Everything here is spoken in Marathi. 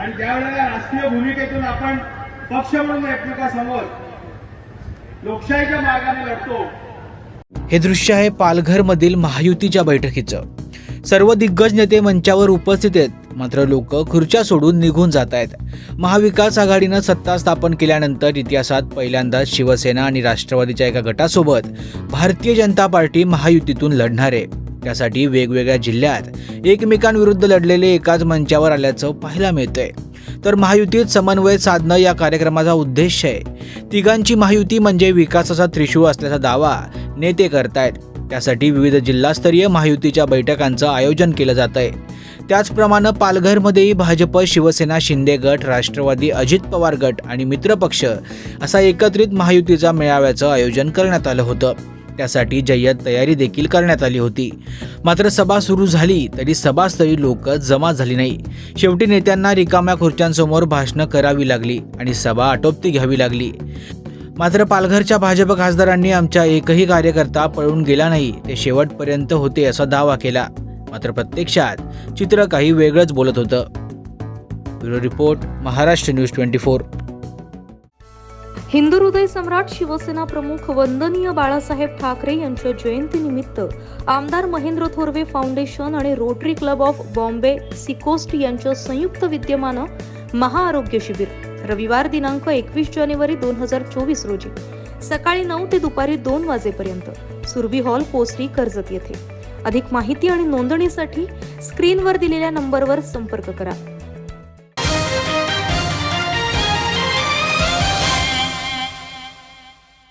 आणि ज्यावेळेला राष्ट्रीय भूमिकेतून आपण पक्ष म्हणून एकमेकांसमोर लोकशाहीच्या मार्गाने लढतो. हे दृश्य आहे पालघरमधील महायुतीच्या बैठकीचं. सर्व दिग्गज नेते मंचावर उपस्थित आहेत. मात्र लोक खुर्च्या सोडून निघून जात आहेत. महाविकास आघाडीनं सत्ता स्थापन केल्यानंतर इतिहासात पहिल्यांदाच शिवसेना आणि राष्ट्रवादीच्या एका गटासोबत भारतीय जनता पार्टी महायुतीतून लढणार. आहे त्यासाठी वेगवेगळ्या जिल्ह्यात एकमेकांविरुद्ध लढलेले एकाच मंचावर आल्याचं पाहायला मिळतंय. तर महायुतीत समन्वय साधणं या कार्यक्रमाचा उद्देश आहे. तिघांची महायुती म्हणजे विकासाचा त्रिशूळ असल्याचा दावा नेते करतायत. त्यासाठी विविध जिल्हास्तरीय महायुतीच्या बैठकांचं आयोजन केलं जात आहे त्याचप्रमाणे पालघरमध्येही भाजप शिवसेना शिंदे गट राष्ट्रवादी अजित पवार गट आणि मित्रपक्ष असा एकत्रित महायुतीचा मेळाव्याचं आयोजन करण्यात आलं होतं. त्यासाठी जय्यत तयारी देखील करण्यात आली होती. मात्र सभा सुरू झाली तरी सभास्थळी लोक जमा झाली नाही. शेवटी नेत्यांना रिकाम्या खुर्च्यांसमोर भाषणं करावी लागली आणि सभा आटोपती घ्यावी लागली. मात्र पालघरच्या भाजप खासदारांनी आमच्या एकही कार्यकर्ता पळून गेला नाही ते शेवटपर्यंत होते असा दावा केला. मात्र प्रत्यक्षात चित्र काही वेगळंच बोलत होतं. Bureau report Maharashtra news twenty four. Hindu हृदय सम्राट शिवसेना प्रमुख वंदनीय बाळासाहेब ठाकरे यांच्या जयंतीनिमित्त आमदार महेंद्र थोरवे फाउंडेशन आणि Rotary Club of Bombay Seacoast यांच्या संयुक्त विद्यमानं महाआरोग्य शिबिर रविवार दिनांक एकवीस जानेवारी दोन हजार चोवीस रोजी सकाळी नऊ ते दुपारी दोन वाजेपर्यंत सुरभी हॉल पोस्टी कर्जत येथे. अधिक माहिती आणि नोंदणीसाठी स्क्रीनवर दिलेल्या नंबरवर संपर्क करा.